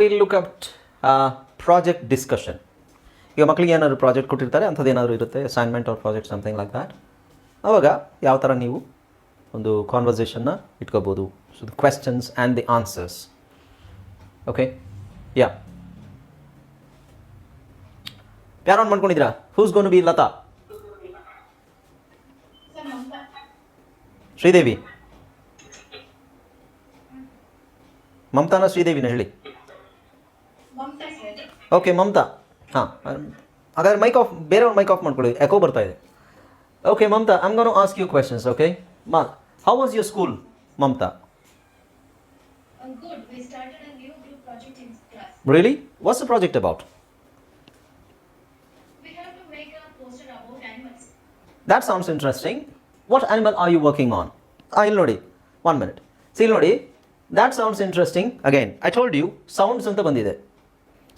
Will look at project discussion ಈಗ ಮಕ್ಕಳಿಗೆ ಏನಾದ್ರು ಪ್ರಾಜೆಕ್ಟ್ ಕೊಟ್ಟಿರ್ತಾರೆ, ಅಂಥದ್ದು ಏನಾದರೂ ಇರುತ್ತೆ assignment or project something like that ಆವಾಗ ಯಾವ ಥರ ನೀವು ಒಂದು ಕಾನ್ವರ್ಸೇಷನ್ನ ಇಟ್ಕೋಬೋದು? So the questions and the answers okay ಯಾ ಯಾರು ಆನ್ ಮಾಡ್ಕೊಂಡಿದ್ದೀರಾ? Who's gonna be Latha? Sridevi. ಮಮತಾನ ಶ್ರೀದೇವಿನ ಹೇಳಿ. ಓಕೆ ಮಮತಾ ಹಾಂ ಹಾಗಾದ್ರೆ ಮೈಕ್ ಆಫ್ ಬೇರೆಯವ್ರ ಮೈಕ್ ಆಫ್ ಮಾಡ್ಕೊಳ್ಳಿ ಎಕೋ ಬರ್ತಾ ಇದೆ okay Mamatha I'm gonna ask you questions okay ಮಾ how was your school Mamatha Uh, good. We started a new group project in class. Really what's the project about We have to make a poster about animals. That sounds interesting what animal are you working on ಇಲ್ಲಿ ನೋಡಿ one minute see ಇಲ್ಲಿ ನೋಡಿ that sounds interesting again I told you sounds ಅಂತ ಬಂದಿದೆ.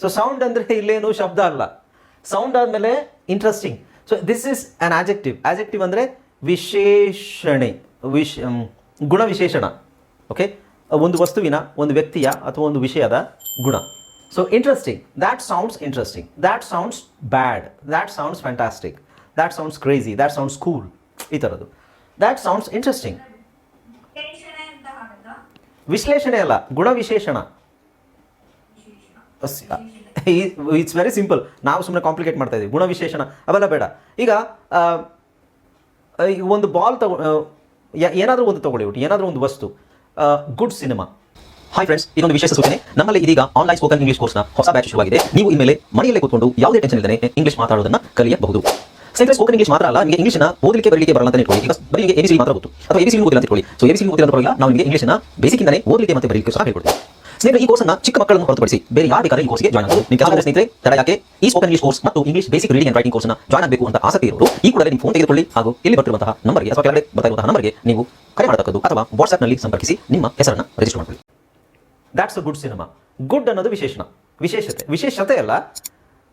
So sound ಅಂದರೆ ಇಲ್ಲೇನು ಶಬ್ದ ಅಲ್ಲ. ಸೌಂಡ್ ಆದಮೇಲೆ interesting so this is an adjective adjective ಅಂದರೆ ವಿಶೇಷಣೆ. ವಿಶ್ ಗುಣ ಗುಣವಿಶೇಷಣ. ಓಕೆ ಒಂದು ವಸ್ತುವಿನ ಒಂದು ವ್ಯಕ್ತಿಯ ಅಥವಾ ಒಂದು ವಿಷಯದ ಗುಣ. So interesting that sounds interesting that sounds bad that sounds fantastic that sounds crazy that sounds cool ಈ ಥರದ್ದು ದ್ಯಾಟ್ ಸೌಂಡ್ಸ್ ಇಂಟ್ರೆಸ್ಟಿಂಗ್ ವಿಶ್ಲೇಷಣೆ ಅಲ್ಲ. ಗುಣವಿಶೇಷಣ. ಇಟ್ಸ್ ವೆರಿ ಸಿಂಪಲ್ ನಾವು ಸುಮ್ಮನೆ ಕಾಂಪ್ಲಿಕೇಟ್ ಮಾಡ್ತಾ ಇದ್ದೀವಿ. ಗುಣವಿಶೇಷಣ ಅವೆಲ್ಲ ಬೇಡ. ಈಗ ಒಂದು ಬಾಲ್ ತಗೊ ಏನಾದರೂ ಒಂದು ತಗೊಳ್ಳಿ ಒಟ್ಟು. ಏನಾದರೂ ಒಂದು ವಸ್ತು. ಗುಡ್ ಸಿನಿಮಾ ಹಾಯ್ ಫ್ರೆಂಡ್ಸ್ ಇದೊಂದು ವಿಶೇಷ ಸೂಚನೆ. ನಮ್ಮಲ್ಲಿ ಇದೀಗ ಆನ್ಲೈನ್ ಸ್ಪೋಕನ್ ಇಂಗ್ಲಿಷ್ ಕೋರ್ಸ್ನ ಹೊಸ ಬ್ಯಾಚ್ ಶುರುವಾಗಿದೆ. ನೀವು ಇನ್ಮೇಲೆ ಮನೆಯಲ್ಲೇ ಕೂತ್ಕೊಂಡು ಯಾವುದೇ ಟೆನ್ಷನ್ ಇಲ್ಲದೆ ಇಂಗ್ಲಿಷ್ ಮಾತಾಡೋದನ್ನ ಕಲಿಯಬಹುದು. ಸಿಂಪಲ್ ಸ್ಪೋಕನ್ ಇಂಗ್ಲಿಷ್ ಮಾತ್ರ ಅಲ್ಲ, ನಿಮಗೆ ಇಂಗ್ಲಿಷ್ನ ಓದಲಿಕ್ಕೆ, ಬರಲಿಕ್ಕೆ ಬರಲ್ಲ ಅಂತ ಇಟ್ಕೊಳ್ಳಿ. ಈಗ ಬರೀ ಎಬಿಸಿ ಮಾತ್ರ ಗೊತ್ತು. ಅಥವಾ ಎಬಿಸಿ ಓದಿಲ್ಲ ಅಂತ ಇಟ್ಕೊಳ್ಳಿ. ಸೊ ಎಬಿಸಿ ಓದಿಲ್ಲ ಅಂತ ಪರವಾಗಿಲ್ಲ ನಾವು ನಿಮಗೆ ಇಂಗ್ಲಿಷ್ನ ಬೇಸಿಕ್ಕಿಂದಲೇ ಓದಲಿಕ್ಕೆ ಮತ್ತೆ ಬರಲಿಕ್ಕೆ ಸಹ ಹೇಳ್ಕೊಡ್ತೀವಿ. ಸ್ನೇಹಿತರೆ, ಈ ಕೋರ್ಸ್ನ ಚಿಕ್ಕ ಮಕ್ಕಳನ್ನು ಹೊರತುಪಡಿಸಿ ಬೇರೆ ಯಾರು ಬೇಕಾದ್ರೆ ಈ ಕೋರ್ಸ್ಗೆ ಜಾಯ್ನ್ ಆಗಬಹುದು ನಿಮ್ಮ ಕೆಲವು ಸ್ನೇಹಿತರೆ, ತಡ ಯಾಕೆ? ಈ ಸ್ಪೋಕನ್ ಇಂಗ್ಲಿಷ್ ಕೋರ್ಸ್ ಮತ್ತು English basic reading and writing ಕೋರ್ಸ್ನ ಜಾಯ್ನ್ ಆಗಬೇಕು ಅಂತ ಆಸಕ್ತಿ ಇರೋರು, ಈ ಕೂಡಲೇ ನಿಮ್ಮ ಫೋನ್ ತೆಗೆದುಕೊಳ್ಳಿ ಹಾಗೂ ಇಲ್ಲಿ ಬರ್ತಿರುವಂತಹ ನಂಬರ್ಗೆ ಅಥವಾ ಕೆಳಗಡೆ ಬರ್ತಿರುವಂತಹ ನಂಬರ್ಗೆ ನೀವು ಕರೆ ಮಾಡತಕ್ಕದ್ದು ಅಥವಾ ವಾಟ್ಸ್ಆಪ್ನಲ್ಲಿ ಸಂಪರ್ಕಿಸಿ ನಿಮ್ಮ ಹೆಸರನ್ನು ರಿಜಿಸ್ಟರ್ ಮಾಡಿಕೊಳ್ಳಿ. That's a good cinema good ಅನ್ನೋದು ವಿಶೇಷಣ. ವಿಶೇಷತೆ. ವಿಶೇಷತೆ ಅಲ್ಲ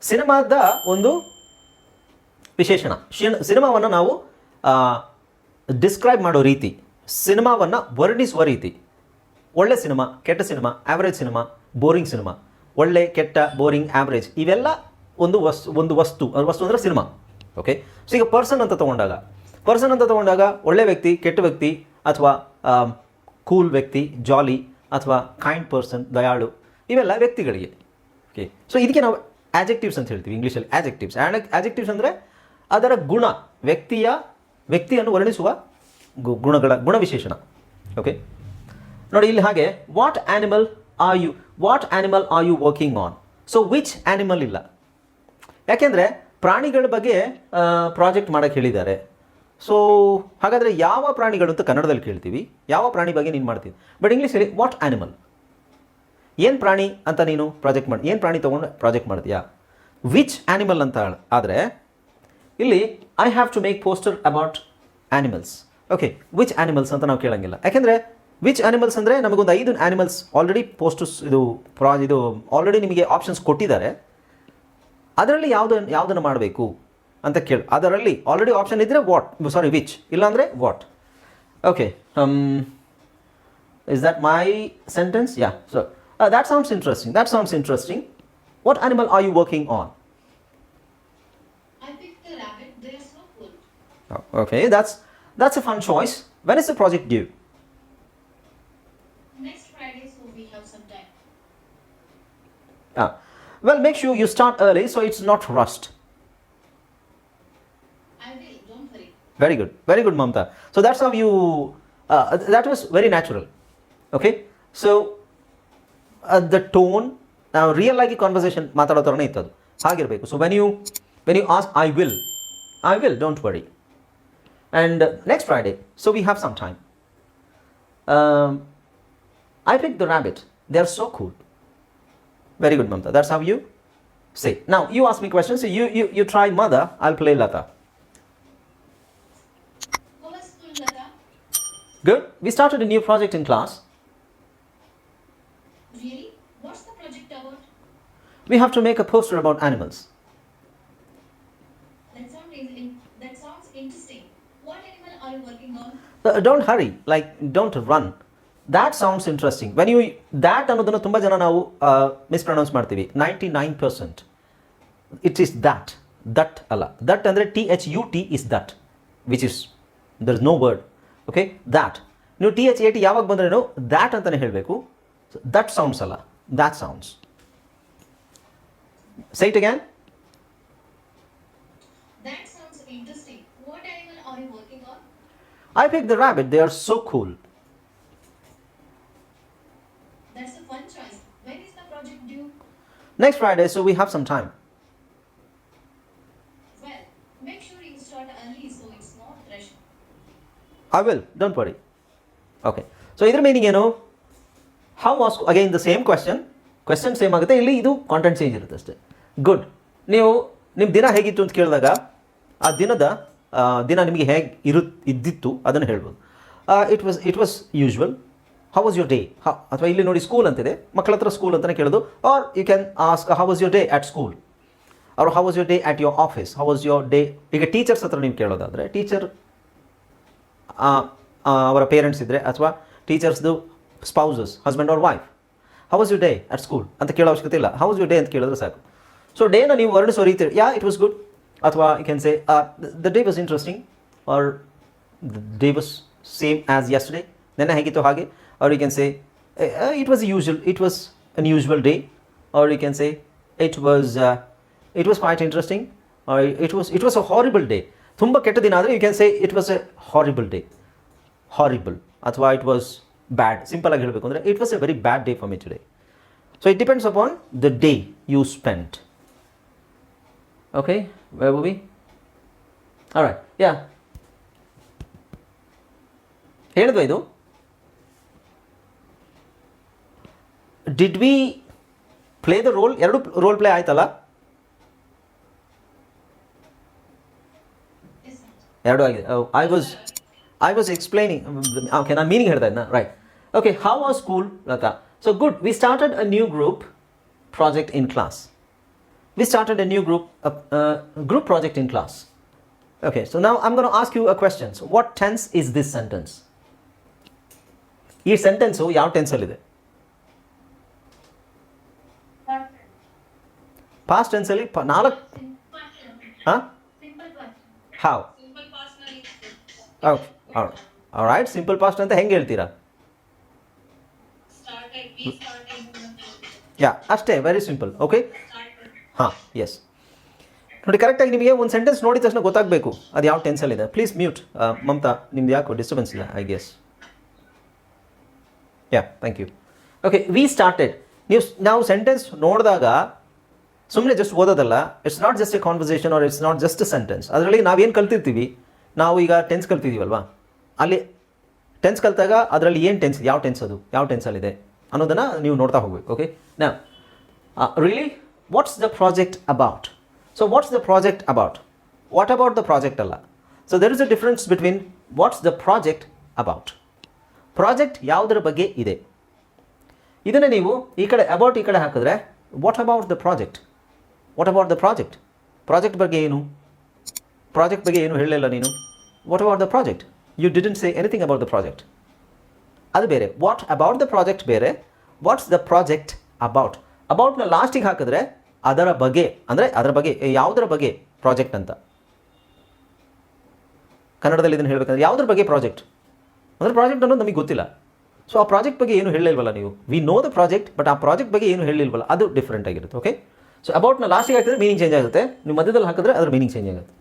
ಸಿನಿಮಾದ ಒಂದು ವಿಶೇಷಣ. ಸಿನಿಮಾವನ್ನು ನಾವು ಡಿಸ್ಕ್ರೈಬ್ ಮಾಡೋ ರೀತಿ ಸಿನಿಮಾವನ್ನು ವರ್ಣಿಸುವ ರೀತಿ. ಒಳ್ಳೆ ಸಿನಿಮಾ, ಕೆಟ್ಟ cinema average cinema boring cinema. ಒಳ್ಳೆ, ಕೆಟ್ಟ ಬೋರಿಂಗ್ ಆ್ಯಾವ್ರೇಜ್ ಇವೆಲ್ಲ ಒಂದು ವಸ್ತು ಒಂದು ವಸ್ತು ವಸ್ತು ಅಂದರೆ ಸಿನಿಮಾ. ಓಕೆ ಸೊ ಈಗ ಪರ್ಸನ್ ಅಂತ ತೊಗೊಂಡಾಗ ಪರ್ಸನ್ ಅಂತ ತೊಗೊಂಡಾಗ ಒಳ್ಳೆ ವ್ಯಕ್ತಿ, ಕೆಟ್ಟ ವ್ಯಕ್ತಿ, ಅಥವಾ ಕೂಲ್ ವ್ಯಕ್ತಿ ಜಾಲಿ ಅಥವಾ ಕೈಂಡ್ ಪರ್ಸನ್ ದಯಾಳು, ಇವೆಲ್ಲ ವ್ಯಕ್ತಿಗಳಿಗೆ. ಓಕೆ ಸೊ ಇದಕ್ಕೆ ನಾವು ಆಜೆಕ್ಟಿವ್ಸ್ ಅಂತ ಹೇಳ್ತೀವಿ ಇಂಗ್ಲೀಷಲ್ಲಿ ಆಜೆಕ್ಟಿವ್ಸ್ ಆಜೆಕ್ಟಿವ್ಸ್ ಅಂದರೆ ಅದರ ಗುಣ, ವ್ಯಕ್ತಿಯ, ವ್ಯಕ್ತಿಯನ್ನು ವರ್ಣಿಸುವ ಗುಣಗಳ, ಗುಣವಿಶೇಷಣ. ಓಕೆ ನೋಡಿ ಇಲ್ಲಿ ಹಾಗೆ what animal are you what animal are you working on so which animal ಇಲ್ಲ? ಯಾಕೆಂದರೆ, ಪ್ರಾಣಿಗಳ ಬಗ್ಗೆ ಪ್ರಾಜೆಕ್ಟ್ ಮಾಡೋಕ್ಕೆ ಹೇಳಿದ್ದಾರೆ. ಸೊ ಹಾಗಾದರೆ ಯಾವ ಪ್ರಾಣಿಗಳು ಅಂತ ಕನ್ನಡದಲ್ಲಿ ಕೇಳ್ತೀವಿ? ಯಾವ ಪ್ರಾಣಿ ಬಗ್ಗೆ ನೀನು ಮಾಡ್ತೀವಿ ಬಟ್ ಇಂಗ್ಲೀಷಲ್ಲಿ ವಾಟ್ ಆ್ಯನಿಮಲ್ ಏನು ಪ್ರಾಣಿ ಅಂತ ನೀನು ಪ್ರಾಜೆಕ್ಟ್ ಮಾಡಿ, ಏನು ಪ್ರಾಣಿ ತೊಗೊಂಡು ಪ್ರಾಜೆಕ್ಟ್ ಮಾಡ್ತೀಯಾ? ವಿಚ್ ಆ್ಯನಿಮಲ್ ಅಂತ ಆದರೆ, ಇಲ್ಲಿ I have to make poster about animals okay which animals ಅಂತ ನಾವು ಕೇಳೋಂಗಿಲ್ಲ. ಯಾಕೆಂದರೆ ವಿಚ್ ಆನಿಮಲ್ಸ್ ಅಂದರೆ ನಮಗೊಂದು ಐದು ಆ್ಯನಿಮಲ್ಸ್ ಆಲ್ರೆಡಿ ಪೋಸ್ಟರ್ಸ್ ಇದು ಪ್ರಾ ಇದು ಆಲ್ರೆಡಿ ನಿಮಗೆ ಆಪ್ಷನ್ಸ್ ಕೊಟ್ಟಿದ್ದಾರೆ. ಅದರಲ್ಲಿ ಯಾವುದು ಯಾವುದನ್ನು ಮಾಡಬೇಕು ಅಂತ ಕೇಳಿ. ಅದರಲ್ಲಿ ಆಲ್ರೆಡಿ ಆಪ್ಷನ್ ಇದ್ದರೆ ವಾಟ್ ಸಾರಿ ವಿಚ್ ಇಲ್ಲಾಂದರೆ what okay is that my sentence yeah so that sounds interesting that sounds interesting what animal are you working on okay that's the a fun are when is Okay, project that's Ah, well, make sure you start early so it's not rushed. I will. Don't worry. Very good, very good, Mamta. So that's how you. Uh, that was very natural. Okay, so uh, the tone. ನಾವು real ಆಗಿ conversation ಮಾತಾಡೋ ಥರನೇ ಇತ್ತು ಅದು ಹಾಗಿರಬೇಕು so when you when you as I will I will don't worry and next Friday so we have some time I pick the rabbit they are so cool Very good, Mamta. That's how you say. Now, you ask me questions. So you, you, you try mother, I'll play Lata. How was school, Lata? Good. We started a new project in class. Really? What's the project about? We have to make a poster about animals. That sound is that sounds interesting. What animal are you working on? Uh, don't hurry, like, don't run. That sounds interesting when you that ಅನ್ನೋದನ್ನು ತುಂಬ ಜನ ನಾವು mispronounce ಮಾಡ್ತೀವಿ. Ninety nine percent it is that that ಅಲ್ಲ. That ಅಂದರೆ T H U T is that which is there is no word okay that ನೀವು T H A T ಯಾವಾಗ ಬಂದ್ರೇನು ದ್ಯಾಟ್ ಅಂತಲೇ ಹೇಳಬೇಕು. ದಟ್ ಸೌಂಡ್ಸ್ ಅಲ್ಲ. That sounds sight again I sounds the rabbit, they are so working on? I pick the rabbit they are so cool That's a fun choice. When is the project due? Next Friday so we have some time Well, make sure you start early so it's not rush. I will don't worry okay so ಇದ್ರ meaning ಏನು? How was again the same question question same ಆಗುತ್ತೆ. ಇಲ್ಲಿ ಇದು content change ಇರುತ್ತೆ ಅಷ್ಟೇ. Good ನೀವು ನಿಮ್ಮ ದಿನ ಹೇಗಿತ್ತು ಅಂತ ಕೇಳಿದಾಗ ಆ ದಿನದ ದಿನ ನಿಮಗೆ ಹೇಗೆ ಇರು ಇದ್ದಿತ್ತು ಅದನ್ನು ಹೇಳ್ಬೋದು. It was it was usual how was your day ಅಥವಾ ಇಲ್ಲಿ ನೋಡಿ ಸ್ಕೂಲ್ ಅಂತಿದೆ. ಮಕ್ಕಳ ಹತ್ರ ಸ್ಕೂಲ್ ಅಂತಲೇ ಕೇಳೋದು. Or you can ask how was your day at school ಅವ್ರು how was your day at your office how was your day ಈಗ ಟೀಚರ್ಸ್ ಹತ್ರ ನೀವು ಕೇಳೋದಾದರೆ ಟೀಚರ್ ಅವರ ಪೇರೆಂಟ್ಸ್ ಇದ್ದರೆ ಅಥವಾ ಟೀಚರ್ಸ್ದು ಸ್ಪೌಸಸ್ ಹಸ್ಬೆಂಡ್ ಅವ್ರ wife how was you day at school ಅಂತ ಕೇಳೋ ಅವಶ್ಯಕತೆ ಇಲ್ಲ. ಹೌ ವಾಸ್ ಯು ಡೇ ಅಂತ ಕೇಳಿದ್ರೆ ಸಾಕು. ಸೊ ಡೇನ ನೀವು ವರ್ಣಿಸೋ ರೀತಿ ಯಾ ಇಟ್ ವಾಸ್ ಗುಡ್ ಅಥವಾ you can say the day was interesting or the day was same as yesterday ನೆನ್ನೆ ಹೇಗಿತ್ತು ಹಾಗೆ or you can say it was usual it was unusual day or you can say it was it was quite interesting it was it was a horrible day ತುಂಬ ಕೆಟ್ಟ ದಿನ ಆದರೆ you can say it was a horrible day horrible ಅಥವಾ it was bad simple ಆಗಿ ಹೇಳಬೇಕು ಅಂದರೆ it was a very bad day for me today so it depends upon the day you spent okay we write yeah ಹೇಳಿದ್ವಾ ಇದು did we play the role ಎರಡು role play ಆಯ್ತಲ್ಲ? Yes, sir. ಎರಡು ಆಗಿದೆ. I was I was explaining okay ನಾನು meaning ಹೇಳ್ತಾ ಇದ್ನ. Right okay how was school Latha? So good we started a new group project in class we started a new group group project in class okay so ನಾವು I'm gonna ask you a questions what tense is this sentence ಈ sentence ಯಾವ ಟೆನ್ಸಲ್ಲಿದೆ past ಟೆನ್ಸಲ್ಲಿ ಪ ನಾಲ್ಕು ಹಾಂ. How okay right simple past ಅಂತ ಹೆಂಗೆ ಹೇಳ್ತೀರಾ? ಯಾ ಅಷ್ಟೇ ವೆರಿ ಸಿಂಪಲ್ ಓಕೆ ಹಾಂ ಎಸ್ ನೋಡಿ ಕರೆಕ್ಟಾಗಿ ನಿಮಗೆ ಒಂದು ಸೆಂಟೆನ್ಸ್ ನೋಡಿದ ತಕ್ಷಣ ಗೊತ್ತಾಗಬೇಕು. ಅದು ಯಾವ ಟೆನ್ಸಲ್ಲಿದೆ ಪ್ಲೀಸ್ ಮ್ಯೂಟ್ ಮಮತಾ, ನಿಮ್ದು ಯಾಕೋ ಡಿಸ್ಟರ್ಬೆನ್ಸ್ ಇಲ್ಲ I guess yeah thank you okay we started ನೀವು, ನಾವು ಸೆಂಟೆನ್ಸ್ ನೋಡಿದಾಗ ಸುಮ್ಮನೆ just ಓದೋದಲ್ಲ it's not just a conversation or it's not just a sentence ಅದರಲ್ಲಿ ನಾವೇನು ಕಲ್ತಿರ್ತೀವಿ? ನಾವು ಈಗ ಟೆನ್ಸ್ ಕಲ್ತಿದ್ದೀವಲ್ವಾ ಅಲ್ಲಿ ಟೆನ್ಸ್ ಕಲ್ತಾಗ ಅದರಲ್ಲಿ ಏನು ಟೆನ್ಸ್ ಯಾವ ಟೆನ್ಸ್ ಅದು? ಯಾವ ಟೆನ್ಸಲ್ಲಿದೆ ಅನ್ನೋದನ್ನು ನೀವು ನೋಡ್ತಾ ಹೋಗ್ಬೇಕು ಓಕೆ ನಾ really what's the project about so what's the project about what about the project ಅಲ್ಲ? So there is a difference between what's the project about project ಯಾವುದರ ಬಗ್ಗೆ ಇದೆ? ಇದನ್ನು ನೀವು ಈ ಕಡೆ ಅಬೌಟ್ ಈ ಕಡೆ ಹಾಕಿದ್ರೆ what about the project what about the project project ಬಗ್ಗೆ ಏನು? ಪ್ರಾಜೆಕ್ಟ್ ಬಗ್ಗೆ ಏನು ಹೇಳಲಿಲ್ಲ ನೀನು? What about the project you didn't say anything about the project ಅದು ಬೇರೆ. ವಾಟ್ ಅಬೌಟ್ ದ ಪ್ರಾಜೆಕ್ಟ್ ಬೇರೆ? ವಾಟ್ಸ್ ದ ಪ್ರಾಜೆಕ್ಟ್ ಅಬೌಟ್ ಅಬೌಟ್ನ ಲಾಸ್ಟಿಗೆ ಹಾಕಿದ್ರೆ ಅದರ ಬಗ್ಗೆ, ಅಂದರೆ ಅದರ ಬಗ್ಗೆ ಯಾವುದರ ಬಗ್ಗೆ ಪ್ರಾಜೆಕ್ಟ್ ಅಂತ? ಕನ್ನಡದಲ್ಲಿ ಇದನ್ನು ಹೇಳಬೇಕಂದ್ರೆ ಯಾವುದ್ರ ಬಗ್ಗೆ ಪ್ರಾಜೆಕ್ಟ್ ಅಂದರೆ ಪ್ರಾಜೆಕ್ಟ್ ಅನ್ನೋದು ನಮಗೆ ಗೊತ್ತಿಲ್ಲ. ಸೊ ಆ ಪ್ರಾಜೆಕ್ಟ್ ಬಗ್ಗೆ ಏನು ಹೇಳಿಲ್ವಲ್ಲ ನೀವು? We know the project but ಆ ಪ್ರಾಜೆಕ್ಟ್ ಬಗ್ಗೆ ಏನು ಹೇಳಿಲ್ವಲ್ಲ ಅದು ಡಿಫ್ರೆಂಟ್ ಆಗಿರುತ್ತೆ ಓಕೆ ಸೊ ಅಬೌಟ್ನ ಲಾಸ್ಟಿಗೆ ಹಾಕಿದ್ರೆ ಮೀನಿಂಗ್ ಚೇಂಜ್ ಆಗುತ್ತೆ. ನೀವು ಮಧ್ಯದಲ್ಲಿ ಹಾಕಿದ್ರೆ ಅದ್ರ ಮೀನಿಂಗ್ ಚೇಂಜ್ ಆಗುತ್ತೆ.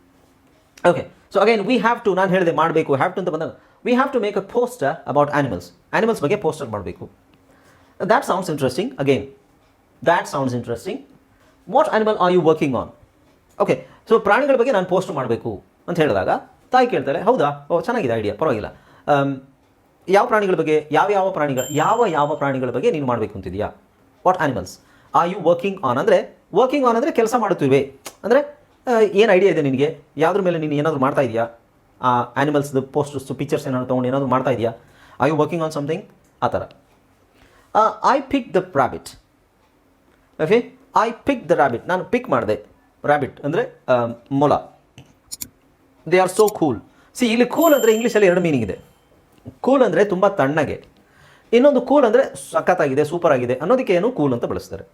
Okay so again we have to ನಾನು ಹೇಳಿದೆ ಮಾಡಬೇಕು ಹ್ಯಾವ್ ಟು ಅಂತ ಬಂದಾಗ we have to make a poster about animals animals ಬಗ್ಗೆ ಪೋಸ್ಟರ್ ಮಾಡಬೇಕು. That sounds interesting again that sounds interesting what animal are you working on okay so ಪ್ರಾಣಿಗಳ ಬಗ್ಗೆ ನಾನು ಪೋಸ್ಟ್ ಮಾಡಬೇಕು ಅಂತ ಹೇಳಿದಾಗ ತಾಯಿ ಕೇಳ್ತಾಳೆ ಹೌದಾ? ಓ ಚೆನ್ನಾಗಿದೆ ಐಡಿಯಾ ಪರವಾಗಿಲ್ಲ. ಆಮ್, ಯಾವ ಪ್ರಾಣಿಗಳ ಬಗ್ಗೆ ಯಾವ ಯಾವ ಪ್ರಾಣಿಗಳ ಯಾವ ಯಾವ ಪ್ರಾಣಿಗಳ ಬಗ್ಗೆ ನೀನು ಮಾಡಬೇಕು ಅಂತಿದೆಯಾ? What animals are you working on ಅಂದರೆ ವರ್ಕಿಂಗ್ ಆನ್ ಅಂದರೆ ಕೆಲಸ ಮಾಡುತ್ತಿವೆ. ಅಂದರೆ ಏನು ಐಡಿಯಾ ಇದೆ ನಿನಗೆ? ಯಾವುದ್ರ ಮೇಲೆ ನೀನು ಏನಾದರೂ ಮಾಡ್ತಾ ಇದೆಯಾ? ಆ ಆ್ಯನಿಮಲ್ಸ್ದು ಪೋಸ್ಟರ್ಸ್ ಪಿಕ್ಚರ್ಸ್ ಏನಾದ್ರು ತೊಗೊಂಡು ಏನಾದರೂ ಮಾಡ್ತಾ ಇದೆಯಾ? I you working on something ಆ ಥರ. I pick the rabbit okay I pick the rabbit ನಾನು ಪಿಕ್ ಮಾಡಿದೆ. ರಾಬಿಟ್ ಅಂದರೆ ಮೊಲ. They are so cool see ಇಲ್ಲಿ ಕೂಲ್ ಅಂದರೆ ಇಂಗ್ಲೀಷಲ್ಲಿ ಎರಡು ಮೀನಿಂಗ್ ಇದೆ. ಕೂಲ್ ಅಂದರೆ ತುಂಬ ತಣ್ಣಗೆ. ಇನ್ನೊಂದು ಕೂಲ್ ಅಂದರೆ ಸಖತ್ತಾಗಿದೆ ಸೂಪರ್ ಆಗಿದೆ ಅನ್ನೋದಕ್ಕೆ ಏನು ಕೂಲ್ ಅಂತ ಬಳಸ್ತಾರೆ.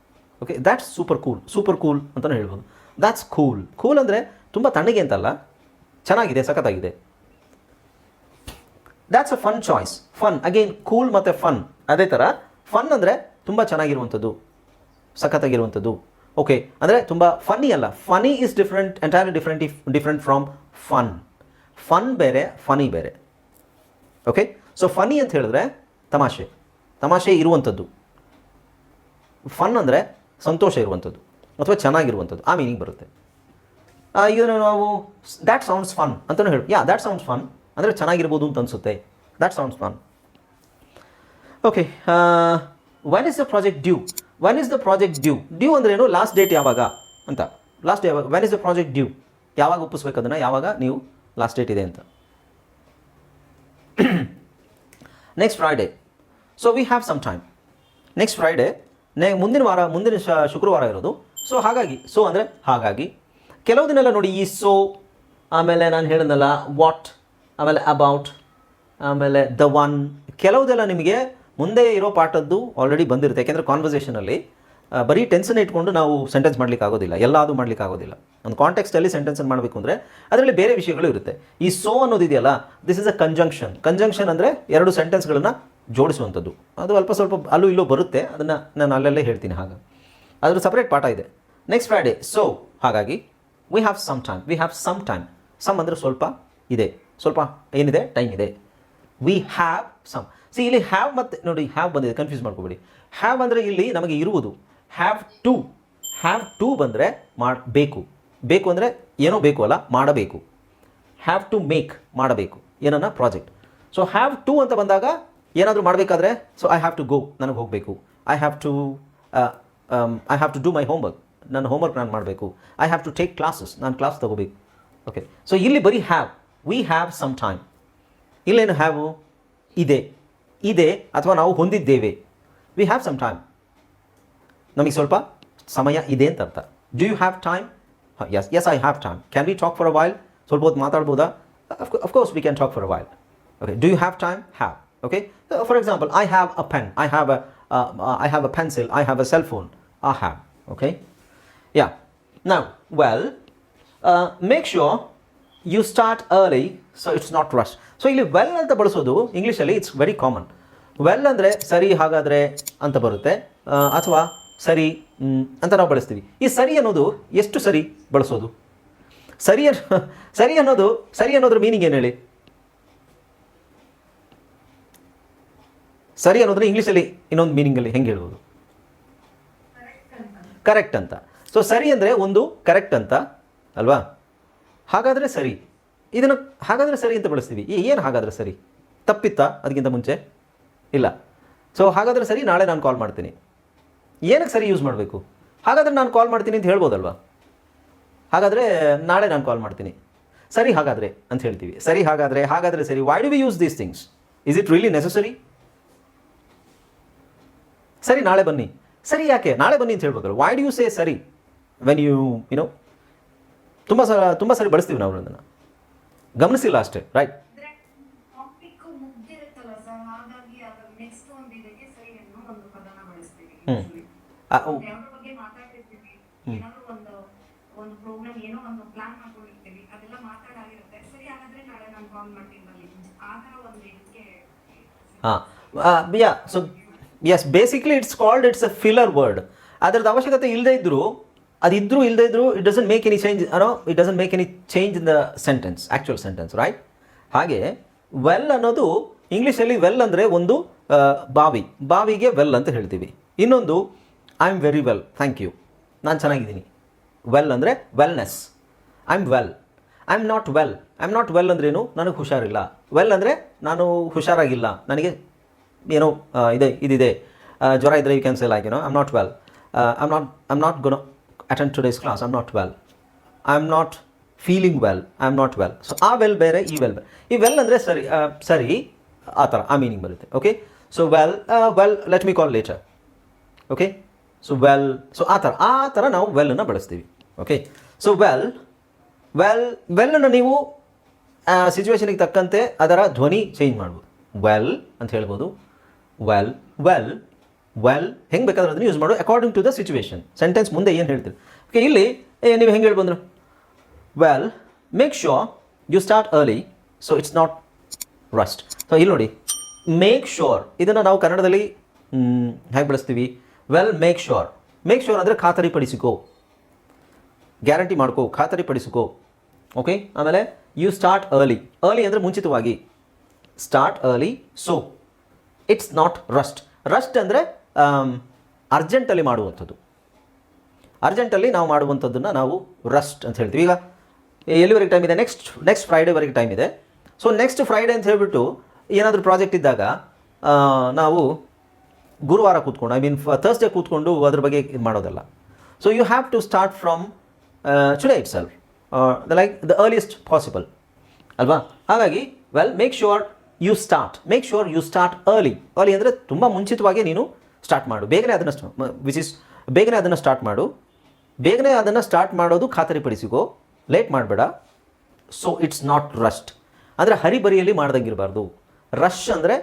Okay that's super cool super cool ಅಂತಲೂ ಹೇಳ್ಬೋದು. ದ್ಯಾಟ್ಸ್ ಕೂಲ್ ಕೂಲ್ ಅಂದರೆ ತುಂಬ ತಣ್ಣಗೆ ಅಂತಲ್ಲ, ಚೆನ್ನಾಗಿದೆ, ಸಖತ್ತಾಗಿದೆ. That's a fun choice fun again cool ಮತ್ತು ಫನ್ ಅದೇ ಥರ ಫನ್ ಅಂದರೆ ತುಂಬ ಚೆನ್ನಾಗಿರುವಂಥದ್ದು, ಸಖತ್ತಾಗಿರುವಂಥದ್ದು. ಓಕೆ ಅಂದರೆ ತುಂಬ ಫನ್ನಿ ಅಲ್ಲ. Funny is different entirely different if different from fun fun ಬೇರೆ ಫನಿ ಬೇರೆ. ಓಕೆ ಸೊ ಫನಿ ಅಂತ ಹೇಳಿದ್ರೆ ತಮಾಷೆ. ತಮಾಷೆ ಇರುವಂಥದ್ದು. ಫನ್ ಅಂದರೆ ಸಂತೋಷ ಇರುವಂಥದ್ದು ಅಥವಾ ಚೆನ್ನಾಗಿರುವಂಥದ್ದು ಆ ಮೀನಿಂಗ್ ಬರುತ್ತೆ. ಈಗ ನಾವು ದ್ಯಾಟ್ ಸೌಂಡ್ಸ್ ಫನ್ ಅಂತಲೂ ಹೇಳಿ ಯಾ ದ್ಯಾಟ್ ಸೌಂಡ್ಸ್ ಫನ್ ಅಂದರೆ ಚೆನ್ನಾಗಿರ್ಬೋದು ಅಂತ ಅನಿಸುತ್ತೆ. That sounds fun okay when is the project due when is the project due due ಅಂದ್ರೇನು ಲಾಸ್ಟ್ ಡೇಟ್ ಯಾವಾಗ ಅಂತ. ಲಾಸ್ಟ್ ಡೇ ಯಾವಾಗ? When is the project due ಯಾವಾಗ ಒಪ್ಪಿಸ್ಬೇಕು ಅದನ್ನು? ಯಾವಾಗ ನೀವು ಲಾಸ್ಟ್ ಡೇಟ್ ಇದೆ ಅಂತ. Next Friday so we have some time next Friday ನೆ, ಮುಂದಿನ ವಾರ, ಮುಂದಿನ ಶುಕ್ರವಾರ ಇರೋದು. ಸೊ ಹಾಗಾಗಿ ಸೊ ಅಂದರೆ ಹಾಗಾಗಿ. ಕೆಲವು ದಿನ ನೋಡಿ ಈ ಸೋ ಆಮೇಲೆ ನಾನು ಹೇಳಿದ್ನಲ್ಲ ವಾಟ್ ಆಮೇಲೆ ಅಬೌಟ್ ಆಮೇಲೆ ದ ಒನ್ ಕೆಲವುದೆಲ್ಲ ನಿಮಗೆ ಮುಂದೆ ಇರೋ ಪಾಠದ್ದು ಆಲ್ರೆಡಿ ಬಂದಿರುತ್ತೆ. ಯಾಕೆಂದರೆ ಕಾನ್ವರ್ಸೇಷನಲ್ಲಿ ಬರೀ ಟೆನ್ಷನ್ ಇಟ್ಕೊಂಡು ನಾವು ಸೆಂಟೆನ್ಸ್ ಮಾಡ್ಲಿಕ್ಕೆ ಆಗೋದಿಲ್ಲ. ಎಲ್ಲಾದು ಮಾಡ್ಲಿಕ್ಕೆ ಆಗೋದಿಲ್ಲ. ಒಂದು ಕಾಂಟೆಕ್ಸ್ಟಲ್ಲಿ ಸೆಂಟೆನ್ಸ್ ಮಾಡಬೇಕು ಅಂದರೆ ಅದರಲ್ಲಿ ಬೇರೆ ವಿಷಯಗಳು ಇರುತ್ತೆ. ಈ so ಅನ್ನೋದಿದೆಯಲ್ಲ this is a conjunction conjunction ಅಂದರೆ ಎರಡು ಸೆಂಟೆನ್ಸ್ಗಳನ್ನು ಜೋಡಿಸುವಂಥದ್ದು. ಅದು ಅಲ್ಪ ಸ್ವಲ್ಪ ಅಲ್ಲೂ ಇಲ್ಲೂ ಬರುತ್ತೆ. ಅದನ್ನು ನಾನು ಅಲ್ಲಲ್ಲೇ ಹೇಳ್ತೀನಿ ಹಾಗೆ. ಅದರ ಸಪ್ರೇಟ್ ಪಾಠ ಇದೆ. ನೆಕ್ಸ್ಟ್ ಫ್ರೈಡೇ ಸೊ ಹಾಗಾಗಿ we have some time we have some time some ಅಂದರೆ ಸ್ವಲ್ಪ ಇದೆ. ಸ್ವಲ್ಪ ಏನಿದೆ? ಟೈಮ್ ಇದೆ. ವಿ ಹ್ಯಾವ್ ಸಮ್ ಸಿ ಇಲ್ಲಿ ಹ್ಯಾವ್ ಮತ್ತು, ನೋಡಿ ಹ್ಯಾವ್ ಬಂದಿದೆ. ಕನ್ಫ್ಯೂಸ್ ಮಾಡ್ಕೋಬೇಡಿ. ಹ್ಯಾವ್ ಅಂದರೆ ಇಲ್ಲಿ ನಮಗೆ ಇರುವುದು. ಹ್ಯಾವ್ ಟು ಹ್ಯಾವ್ ಟು ಬಂದರೆ ಮಾಡಬೇಕು ಬೇಕು. ಅಂದರೆ ಏನೋ ಬೇಕು ಅಲ್ಲ, ಮಾಡಬೇಕು. ಹ್ಯಾವ್ ಟು ಮೇಕ್ ಮಾಡಬೇಕು. ಏನನ್ನ? ಪ್ರಾಜೆಕ್ಟ್ ಸೊ ಹ್ಯಾವ್ ಟು ಅಂತ ಬಂದಾಗ ಏನಾದರೂ ಮಾಡಬೇಕಾದ್ರೆ so I have to go ನನಗೆ ಹೋಗಬೇಕು. I have to I have to do my homework ನನ್ನ ಹೋಮ್ವರ್ಕ್ ನಾನು ಮಾಡಬೇಕು. I have to take classes ನಾನು ಕ್ಲಾಸ್ ತಗೋಬೇಕು. ಓಕೆ ಸೊ ಇಲ್ಲಿ ಬರೀ have we have some time ಇಲ್ಲೇನು ಹ್ಯಾವು ಇದೆ. ಇದೆ ಅಥವಾ ನಾವು ಹೊಂದಿದ್ದೇವೆ. ವಿ ಹ್ಯಾವ್ ಸಮ್ ಟೈಮ್ ನಮಗೆ ಸ್ವಲ್ಪ ಸಮಯ ಇದೆ ಅಂತ ಅರ್ಥ. Do you have time yes yes I have time can we talk for a while ಸ್ವಲ್ಪ ಹೊತ್ತು ಮಾತಾಡ್ಬೋದಾ? Of course we can talk for a while okay do you have time have okay for example I have a pen I have a I have a pencil I have a cell phone I have okay yeah now well make sure you start early so it's not rush so ಇಲ್ಲಿ well ಅಂತ ಬಳಸೋದು ಇಂಗ್ಲೀಷಲ್ಲಿ it's very common well ಅಂದರೆ ಸರಿ ಹಾಗಾದರೆ ಅಂತ ಬರುತ್ತೆ. ಅಥವಾ ಸರಿ ಅಂತ ನಾವು ಬಳಸ್ತೀವಿ. ಈ ಸರಿ ಅನ್ನೋದು ಎಷ್ಟು ಸರಿ ಬಳಸೋದು? ಸರಿ ಸರಿ ಅನ್ನೋದು, ಸರಿ ಅನ್ನೋದ್ರ ಮೀನಿಂಗ್ ಏನು ಹೇಳಿ? ಸರಿ ಅನ್ನೋದ್ರೆ ಇಂಗ್ಲೀಷಲ್ಲಿ ಇನ್ನೊಂದು ಮೀನಿಂಗಲ್ಲಿ ಹೆಂಗೆ ಹೇಳ್ಬೋದು? ಕರೆಕ್ಟ್ ಅಂತ. ಸೊ ಸರಿ ಅಂದರೆ ಒಂದು ಕರೆಕ್ಟ್ ಅಂತ, ಅಲ್ವಾ? ಹಾಗಾದರೆ ಸರಿ. ಇದನ್ನು ಹಾಗಾದರೆ ಸರಿ ಅಂತ ಬಳಸ್ತೀವಿ. ಈ ಏನು ಹಾಗಾದರೆ ಸರಿ? ತಪ್ಪಿತ್ತಾ ಅದಕ್ಕಿಂತ ಮುಂಚೆ? ಇಲ್ಲ. ಸೊ ಹಾಗಾದರೆ ಸರಿ, ನಾಳೆ ನಾನು ಕಾಲ್ ಮಾಡ್ತೀನಿ. ಏನಕ್ಕೆ ಸರಿ ಯೂಸ್ ಮಾಡಬೇಕು? ಹಾಗಾದರೆ ನಾನು ಕಾಲ್ ಮಾಡ್ತೀನಿ ಅಂತ ಹೇಳ್ಬೋದಲ್ವಾ? ಹಾಗಾದರೆ ನಾಳೆ ನಾನು ಕಾಲ್ ಮಾಡ್ತೀನಿ. ಸರಿ ಹಾಗಾದರೆ ಅಂತ ಹೇಳ್ತೀವಿ. ಸರಿ ಹಾಗಾದರೆ ಹಾಗಾದರೆ ಸರಿ. Why do we use these things is it really necessary ಸರಿ ನಾಳೆ ಬನ್ನಿ. ಸರಿ ಯಾಕೆ? ನಾಳೆ ಬನ್ನಿ ಅಂತ ಹೇಳ್ಬೇಕಲ್ಲ ವೈ ಡು ಯು ಸೇ ಸರಿ? ವೆನ್ ಯು ಯುನೋ ತುಂಬ ಸಲ ತುಂಬ ಸರಿ ಬಳಸ್ತೀವಿ ನಾವು ಅದನ್ನು ಗಮನಿಸಿಲ್ಲ ಅಷ್ಟೇ ರೈಟ್ ಹಾಂ. Yeah so yes basically it's called it's a filler word ಅದರದ್ದು ಅವಶ್ಯಕತೆ ಇಲ್ಲದೆ ಇದ್ದರೂ ಅದಿದ್ರೂ ಇಲ್ಲದೇ ಇದ್ದರೂ it doesn't make any change ಅನೋ it doesn't make any change in the sentence actual sentence right ಹಾಗೆ ವೆಲ್ ಅನ್ನೋದು ಇಂಗ್ಲೀಷಲ್ಲಿ ವೆಲ್ ಅಂದರೆ ಒಂದು ಬಾವಿ. ಬಾವಿಗೆ ವೆಲ್ ಅಂತ ಹೇಳ್ತೀವಿ. ಇನ್ನೊಂದು I am very well thank you ನಾನು ಚೆನ್ನಾಗಿದ್ದೀನಿ. ವೆಲ್ ಅಂದರೆ wellness I am well I am not well I am not well ಅಂದ್ರೇನು, ನನಗೆ ಹುಷಾರಿಲ್ಲ. ವೆಲ್ ಅಂದರೆ, ನಾನು ಹುಷಾರಾಗಿಲ್ಲ. ನನಗೆ ಏನೋ ಆ, ಇದೆ ಇದಿದೆ. ಆ, ಜ್ವರ ಇದ್ದರೆ ಯು ಕ್ಯಾನ್ ಆಗಿ ಲೈಕ್ ಏನೋ I'm not well I'm not I'm not ಗುಣ attend today's class I'm not well I am not feeling well I am not well so ಆ ವೆಲ್ ಬೇರೆ ಈ ವೆಲ್ ಬೇರೆ. ಈ ವೆಲ್ ಅಂದರೆ ಸರಿ ಆ, ಸರಿ ಆ ಥರ ಆ ಮೀನಿಂಗ್ ಬರುತ್ತೆ. Okay so well well let me call later okay so well so ಆ ಥರ ಆ ಥರ ನಾವು ವೆಲ್ಲನ್ನು ಬಳಸ್ತೀವಿ. ಓಕೆ ಸೊ ವೆಲ್ ವೆಲ್ ವೆಲ್ಲನ್ನು ನೀವು ಸಿಚುವೇಶನಿಗೆ ತಕ್ಕಂತೆ ಅದರ ಧ್ವನಿ ಚೇಂಜ್ ಮಾಡ್ಬೋದು. ವೆಲ್ ಅಂತ ಹೇಳ್ಬೋದು. ವೆಲ್ ವೆಲ್ ವೆಲ್ ಹೆಂಗೆ ಬೇಕಾದ್ರೆ ಅದನ್ನು ಯೂಸ್ ಮಾಡು according to the situation sentence ಮುಂದೆ ಏನು ಹೇಳ್ತೀರಿ? ಓಕೆ ಇಲ್ಲಿ ನೀವು ಹೆಂಗೆ ಹೇಳ್ಬಂದ್ರು ಬಂದರು well make sure you start early so it's not rushed so ಇಲ್ಲಿ ನೋಡಿ. ಮೇಕ್ ಶೋರ್ ಇದನ್ನು ನಾವು ಕನ್ನಡದಲ್ಲಿ ಹೇಗೆ ಬಳಸ್ತೀವಿ? Well make sure make sure ಅಂದರೆ ಖಾತರಿಪಡಿಸಿಕೋ. ಗ್ಯಾರಂಟಿ ಮಾಡ್ಕೋ, ಖಾತರಿಪಡಿಸಿಕೋ. ಓಕೆ ಆಮೇಲೆ ಯು ಸ್ಟಾರ್ಟ್ ಅರ್ಲಿ ಅರ್ಲಿ ಅಂದರೆ ಮುಂಚಿತವಾಗಿ. Start early so it's not rushed rushed ಅಂದರೆ ಅರ್ಜೆಂಟಲ್ಲಿ ಮಾಡುವಂಥದ್ದು. ಅರ್ಜೆಂಟಲ್ಲಿ ನಾವು ಮಾಡುವಂಥದ್ದನ್ನು ನಾವು ರಸ್ಟ್ ಅಂತ ಹೇಳ್ತೀವಿ. ಈಗ, ಎಲ್ಲಿವರೆಗೆ ಟೈಮ್ ಇದೆ? ನೆಕ್ಸ್ಟ್ ನೆಕ್ಸ್ಟ್ ಫ್ರೈಡೇವರೆಗೆ ಟೈಮ್ ಇದೆ. ಸೊ ನೆಕ್ಸ್ಟ್ ಫ್ರೈಡೇ ಅಂತ ಹೇಳಿಬಿಟ್ಟು, ಏನಾದರೂ ಪ್ರಾಜೆಕ್ಟ್ ಇದ್ದಾಗ ನಾವು ಗುರುವಾರ ಕೂತ್ಕೊಂಡು ಐ ಮೀನ್ ಥರ್ಸ್ಡೇ ಕೂತ್ಕೊಂಡು ಅದ್ರ ಬಗ್ಗೆ ಇದು ಮಾಡೋದಲ್ಲ so you have to start from today it the like the earliest possible ಅಲ್ವಾ? ಹಾಗಾಗಿ well make sure you start make sure you start early early ಅಂದರೆ ತುಂಬ ಮುಂಚಿತವಾಗಿ ನೀನು ಸ್ಟಾರ್ಟ್ ಮಾಡು. ಬೇಗನೆ ಅದನ್ನು ವಿಚ್ ಇಸ್ ಬೇಗನೆ ಅದನ್ನು ಸ್ಟಾರ್ಟ್ ಮಾಡು. ಬೇಗನೆ ಅದನ್ನು ಸ್ಟಾರ್ಟ್ ಮಾಡೋದು ಖಾತರಿಪಡಿಸಿಕೋ. ಲೇಟ್ ಮಾಡಬೇಡ. ಸೊ ಇಟ್ಸ್ ನಾಟ್ ರಸ್ಟ್ ಅಂದರೆ ಹರಿಬರಿಯಲ್ಲಿ ಮಾಡ್ದಂಗೆ ಇರಬಾರ್ದು ರಶ್ ಅಂದರೆ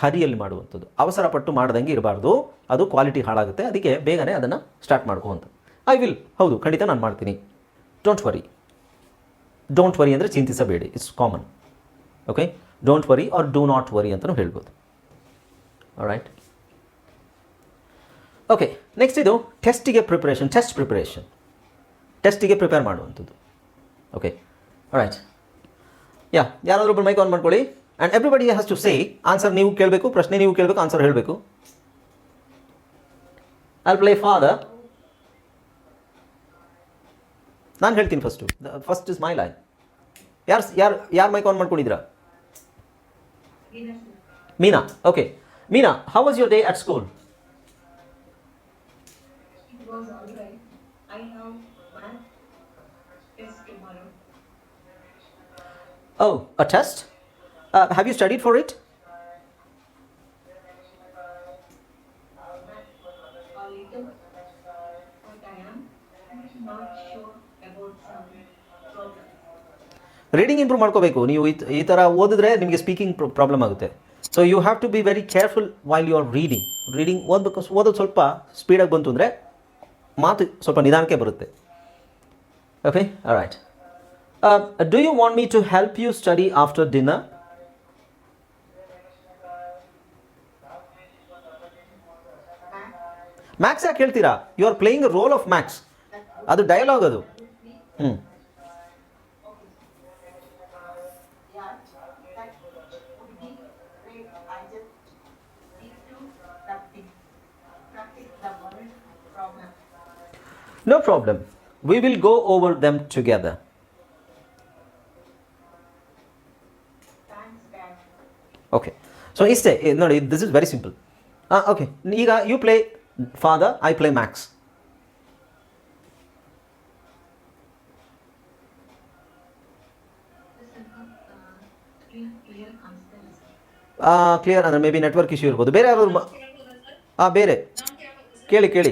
ಹರಿಯಲ್ಲಿ ಮಾಡುವಂಥದ್ದು. ಅವಸರ ಪಟ್ಟು ಮಾಡ್ದಂಗೆ ಇರಬಾರ್ದು. ಅದು ಕ್ವಾಲಿಟಿ ಹಾಳಾಗುತ್ತೆ. ಅದಕ್ಕೆ ಬೇಗನೆ ಅದನ್ನು ಸ್ಟಾರ್ಟ್ ಮಾಡ್ಕೋ ಐ ವಿಲ್ ಹೌದು, ಖಂಡಿತ ನಾನು ಮಾಡ್ತೀನಿ. ಡೋಂಟ್ ವರಿ ಡೋಂಟ್ ವರಿ ಅಂದರೆ ಚಿಂತಿಸಬೇಡಿ. It's common okay don't worry or do not worry ಅಂತಲೂ ಹೇಳ್ಬೋದು. ರೈಟ್ ಓಕೆ ನೆಕ್ಸ್ಟ್ ಇದು ಟೆಸ್ಟಿಗೆ ಪ್ರಿಪ್ರೇಷನ್ ಟೆಸ್ಟ್ ಪ್ರಿಪ್ರೇಷನ್ ಟೆಸ್ಟಿಗೆ ಪ್ರಿಪೇರ್ ಮಾಡುವಂಥದ್ದು. ಓಕೆ ರೈಟ್ ಯಾ ಯಾರಾದರೂ ಒಬ್ಬರು ಮೈಕ್ ಆನ್ ಮಾಡ್ಕೊಳ್ಳಿ. And everybody has to say answer ನೀವು ಕೇಳಬೇಕು, ಪ್ರಶ್ನೆ ನೀವು ಕೇಳಬೇಕು ಆನ್ಸರ್ ಹೇಳಬೇಕು. ಐ ಪ್ಲೇ ಫಾದರ್ ನಾನು ಹೇಳ್ತೀನಿ first first is my line ಯಾರು ಯಾರು ಯಾರು ಮೈಕ್ ಆನ್ ಮಾಡ್ಕೊಂಡಿದ್ದೀರಾ? Meena, okay. Meena, how was your day at school? It was alright. I have math test tomorrow. Oh, a test? Uh, have you studied for it? Reading improve ಮಾಡ್ಕೋಬೇಕು. ನೀವು ಈ ಥರ ಓದಿದ್ರೆ ನಿಮಗೆ ಸ್ಪೀಕಿಂಗ್ ಪ್ರಾಬ್ಲಮ್ ಆಗುತ್ತೆ. So you have to be very careful while you are reading reading ಓದಬೇಕು ಓದೋದು ಸ್ವಲ್ಪ ಸ್ಪೀಡಾಗಿ ಬಂತು ಅಂದರೆ ಮಾತು ಸ್ವಲ್ಪ ನಿಧಾನಕ್ಕೆ ಬರುತ್ತೆ. Okay right do you want me to help you study after dinner Max ಯಾಕೆ ಹೇಳ್ತೀರಾ? You are playing role of Max ಅದು ಡೈಲಾಗ್ ಅದು. ಹ್ಞೂ No problem. We will go over them together. Thanks, Dad. Okay so ಇಷ್ಟೇ E- ನೋಡಿ this is very simple ಹಾಂ okay ಈಗ you play father I play Max Listen, uh, clear, clear answers. Clear ಅಂದರೆ may be network issue ಇರ್ಬೋದು ಬೇರೆ ಯಾರು ಹಾಂ ಬೇರೆ ಕೇಳಿ ಕೇಳಿ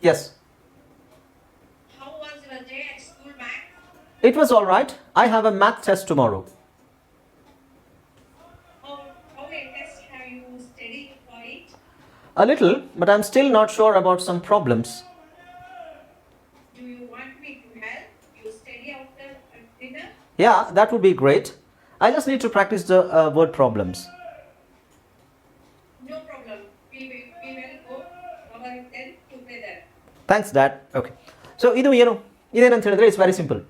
Yes. How was your day at school, math? It was all right. I have a math test tomorrow. How, how have you studied for? A little, but I'm still not sure about some problems. Do you want me to help you study after dinner? Yeah, that would be great. I just need to practice the uh, word problems. Thanks dad okay so ಇದು ಏನು? ಇದೇನಂತ ಹೇಳಿದ್ರೆ it's very simple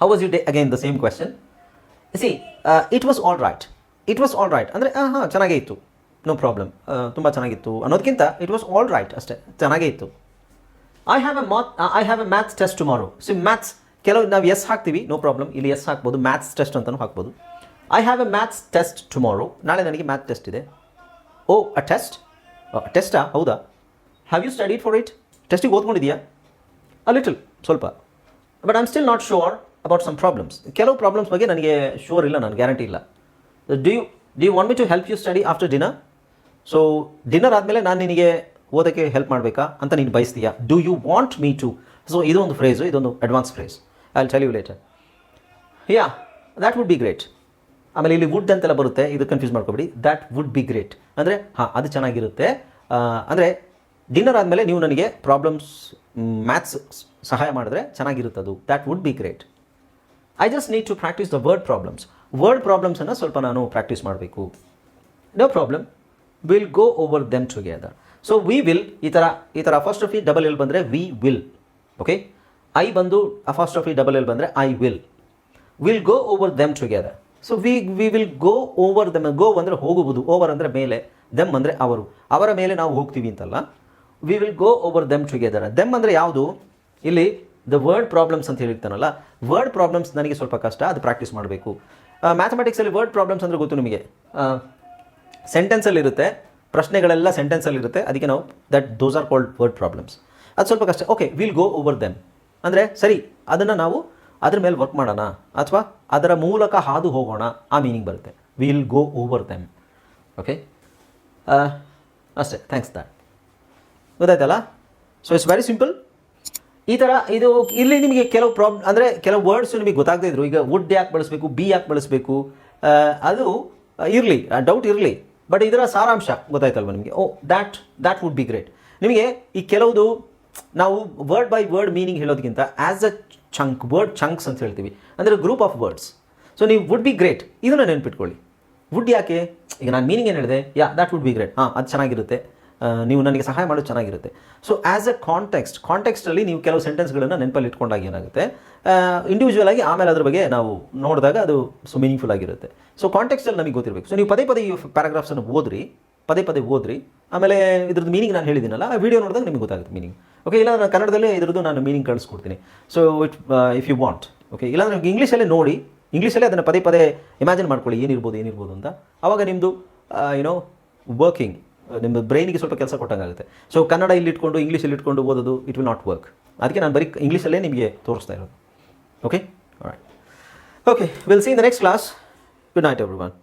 how was you day again the same question see it was all right it was all right ಅಂದರೆ ಹಾಂ ಹಾಂ ಚೆನ್ನಾಗೇ ಇತ್ತು. No problem ತುಂಬ ಚೆನ್ನಾಗಿತ್ತು. ಅನ್ನೋದಕ್ಕಿಂತ ಇಟ್ ವಾಸ್ ಆಲ್ ರೈಟ್ ಅಷ್ಟೇ. ಚೆನ್ನಾಗೇ ಇತ್ತು. I have a math I have a maths test tomorrow see maths ಕೆಲವು, ನಾವು ಎಸ್ ಹಾಕ್ತೀವಿ ನೋ ಪ್ರಾಬ್ಲಮ್ ಇಲ್ಲಿ ಎಸ್ ಹಾಕ್ಬೋದು ಮ್ಯಾಥ್ಸ್ ಟೆಸ್ಟ್ ಅಂತಲೂ ಹಾಕ್ಬೋದು. I have a maths test tomorrow ನಾಳೆ ನನಗೆ ಮ್ಯಾಥ್ ಟೆಸ್ಟ್ ಇದೆ. ಓ ಅ ಟೆಸ್ಟ್ ಟೆಸ್ಟಾ ಹೌದಾ? Have you studied for it ಟೆಸ್ಟಿಗೆ ಓದ್ಕೊಂಡಿದ್ಯಾ? ಅ ಲಿಟಲ್ ಸ್ವಲ್ಪ. But I'm still not sure about some problems ಕೆಲವು ಪ್ರಾಬ್ಲಮ್ಸ್ ಬಗ್ಗೆ ನನಗೆ ಶೋರ್ ಇಲ್ಲ, ನಾನು ಗ್ಯಾರಂಟಿ ಇಲ್ಲ. Do you do you want me to help you study after dinner so dinner ಆದಮೇಲೆ ನಾನು ನಿನಗೆ ಓದೋಕ್ಕೆ ಹೆಲ್ಪ್ ಮಾಡಬೇಕಾ ಅಂತ ನೀನು ಬಯಸ್ತೀಯಾ? Do you want me to so ಇದೊಂದು ಫ್ರೇಸು ಇದೊಂದು advance phrase I tell you later yeah that would be great ಆಮೇಲೆ ಇಲ್ಲಿ ವುಡ್ ಅಂತೆಲ್ಲ ಬರುತ್ತೆ, ಇದು ಕನ್ಫ್ಯೂಸ್ ಮಾಡ್ಕೊಬೇಡಿ. ದ್ಯಾಟ್ ವುಡ್ ಬಿ ಗ್ರೇಟ್ ಅಂದರೆ, ಹಾಂ, ಅದು ಚೆನ್ನಾಗಿರುತ್ತೆ. ಅಂದರೆ ಡಿನ್ನರ್ ಆದಮೇಲೆ ನೀವು ನನಗೆ ಪ್ರಾಬ್ಲಮ್ಸ್ ಮ್ಯಾಥ್ಸ್ ಸಹಾಯ ಮಾಡಿದ್ರೆ ಚೆನ್ನಾಗಿರುತ್ತದು that would be great I just need to practise the word problems word ಪ್ರಾಬ್ಲಮ್ಸನ್ನು ಸ್ವಲ್ಪ ನಾನು ಪ್ರಾಕ್ಟೀಸ್ ಮಾಡಬೇಕು. No problem will go over them together so we will ಈ ಥರ ಈ ಥರ first of E double L ಬಂದರೆ ವಿ ವಿಲ್ ಓಕೆ ಐ ಬಂದು first of E double L ಬಂದರೆ I will will go over them together so we we will go over them go ಅಂದರೆ ಹೋಗುವುದು. Over ಅಂದರೆ ಮೇಲೆ. ದೆಮ್ ಅಂದರೆ ಅವರು. ಅವರ ಮೇಲೆ ನಾವು ಹೋಗ್ತೀವಿ ಅಂತಲ್ಲ we will go over them together them ಅಂದರೆ ಯಾವುದು? ಇಲ್ಲಿ ದ ವರ್ಡ್ ಪ್ರಾಬ್ಲಮ್ಸ್ ಅಂತ ಹೇಳಿರ್ತಾನಲ್ಲ ವರ್ಡ್ ಪ್ರಾಬ್ಲಮ್ಸ್ ನನಗೆ ಸ್ವಲ್ಪ ಕಷ್ಟ, ಅದು ಪ್ರಾಕ್ಟೀಸ್ ಮಾಡಬೇಕು. ಮ್ಯಾಥಮೆಟಿಕ್ಸಲ್ಲಿ ವರ್ಡ್ ಪ್ರಾಬ್ಲಮ್ಸ್ ಅಂದರೆ ಗೊತ್ತು ನಿಮಗೆ? ಸೆಂಟೆನ್ಸಲ್ಲಿರುತ್ತೆ ಪ್ರಶ್ನೆಗಳೆಲ್ಲ ಸೆಂಟೆನ್ಸಲ್ಲಿರುತ್ತೆ ಅದಕ್ಕೆ ನಾವು that those are called word problems ಅದು ಸ್ವಲ್ಪ ಕಷ್ಟ. Okay will go over them ಅಂದರೆ ಸರಿ, ಅದನ್ನು ನಾವು ಅದ್ರ ಮೇಲೆ ವರ್ಕ್ ಮಾಡೋಣ, ಅಥವಾ ಅದರ ಮೂಲಕ ಹಾದು ಹೋಗೋಣ, ಆ ಮೀನಿಂಗ್ ಬರುತ್ತೆ. Will go over them okay ಅಷ್ಟೇ. ಥ್ಯಾಂಕ್ಸ್ ದ್ಯಾಟ್ ಗೊತ್ತಾಯ್ತಲ್ಲ? ಸೊ ಇಟ್ಸ್ ವೆರಿ ಸಿಂಪಲ್ ಈ ಥರ ಇದು ಇಲ್ಲಿ ನಿಮಗೆ ಕೆಲವು ಪ್ರಾಬ್ ಅಂದರೆ ಕೆಲವು ವರ್ಡ್ಸು ನಿಮಗೆ ಗೊತ್ತಾಗದೇ ಇದ್ರು. ಈಗ ವುಡ್ ಯಾಕೆ ಬಳಸಬೇಕು ಬಿ ಯಾಕೆ ಬಳಸಬೇಕು ಅದು ಇರಲಿ ಡೌಟ್ ಇರಲಿ. ಬಟ್ ಇದರ ಸಾರಾಂಶ ಗೊತ್ತಾಯ್ತಲ್ವ ನಿಮಗೆ? ಓ that that would be great ನಿಮಗೆ ಈ ಕೆಲವುದು ನಾವು ವರ್ಡ್ ಬೈ ವರ್ಡ್ ಮೀನಿಂಗ್ ಹೇಳೋದಕ್ಕಿಂತ as a chunk word chunks ಅಂತ ಹೇಳ್ತೀವಿ. ಅಂದರೆ ಗ್ರೂಪ್ ಆಫ್ ವರ್ಡ್ಸ್ ಸೊ ನೀವು ವುಡ್ ಬಿ ಗ್ರೇಟ್ ಇದನ್ನು ನೆನ್ಪಿಟ್ಕೊಳ್ಳಿ. ವುಡ್ ಯಾಕೆ? ಈಗ ನಾನು ಮೀನಿಂಗ್ ಏನು ಹೇಳಿದೆ? Yeah that would be great ಹಾಂ, ಅದು ಚೆನ್ನಾಗಿರುತ್ತೆ. ನೀವು ನನಗೆ ಸಹಾಯ ಮಾಡೋದು ಚೆನ್ನಾಗಿರುತ್ತೆ. ಸೊ ಆ್ಯಸ್ ಅ ಕಾಂಟೆಕ್ಸ್ಟ್ ಕಾಂಟೆಕ್ಸ್ಟಲ್ಲಿ ನೀವು ಕೆಲವು ಸೆಂಟೆನ್ಸ್ಗಳನ್ನು ನೆನಪಲ್ಲಿ ಇಟ್ಕೊಂಡಾಗ ಏನಾಗುತ್ತೆ? ಇಂಡಿವಿಜುವಲ್ ಆಗಿ ಆಮೇಲೆ ಅದ್ರ ಬಗ್ಗೆ ನಾವು ನೋಡಿದಾಗ ಅದು ಸೊ ಮೀನಿಂಗ್ಫುಲ್ ಆಗಿರುತ್ತೆ. ಸೊ ಕಾಂಟೆಕ್ಸ್ಟಲ್ಲಿ ನಮಗೆ ಗೊತ್ತಿರಬೇಕು. ಸೊ ನೀವು ಪದೇ ಪದೇ ಈ ಪ್ಯಾರಾಗ್ರಾಫ್ಸನ್ನು ಓದ್ರಿ, ಪದೇ ಪದೇ ಓದ್ರಿ. ಆಮೇಲೆ ಇದ್ರದ್ದು ಮೀನಿಂಗ್ ನಾನು ಹೇಳಿದ್ದೀನಲ್ಲ, ಆ ವಿಡಿಯೋ ನೋಡಿದಾಗ ನಿಮಗೆ ಗೊತ್ತಾಗುತ್ತೆ ಮೀನಿಂಗ್ ಓಕೆ ಇಲ್ಲ ನಾನು ಕನ್ನಡದಲ್ಲೇ ಇದ್ರದ್ದು ನಾನು ಮೀನಿಂಗ್ ಕಳಿಸ್ಕೊಡ್ತೀನಿ. So it if you want okay ಇಲ್ಲಾಂದ್ರೆ ಇಂಗ್ಲೀಷಲ್ಲೇ ನೋಡಿ ಇಂಗ್ಲೀಷಲ್ಲೇ ಅದನ್ನು ಪದೇ ಪದೇ ಇಮ್ಯಾಜಿನ್ ಮಾಡ್ಕೊಳ್ಳಿ, ಏನಿರ್ಬೋದು ಏನಿರ್ಬೋದು ಅಂತ. ಆವಾಗ ನಿಮ್ಮದು ಯುನೋ ವರ್ಕಿಂಗ್ ನಿಮ್ಮ ಬ್ರೈನಿಗೆ ಸ್ವಲ್ಪ ಕೆಲಸ ಕೊಟ್ಟಂಗಾಗುತ್ತೆ. ಸೊ ಕನ್ನಡ ಇಲ್ಲಿ ಇಟ್ಕೊಂಡು ಇಂಗ್ಲೀಷಲ್ಲಿ ಇಟ್ಕೊಂಡು ಓದೋದು ಇಟ್ ವಿಲ್ ನಾಟ್ ವರ್ಕ್ ಅದಕ್ಕೆ ನಾನು ಬರೀ ಇಂಗ್ಲೀಷಲ್ಲೇ ನಿಮಗೆ ತೋರಿಸ್ತಾ ಇರೋದು. Okay okay will see in the next class good night everyone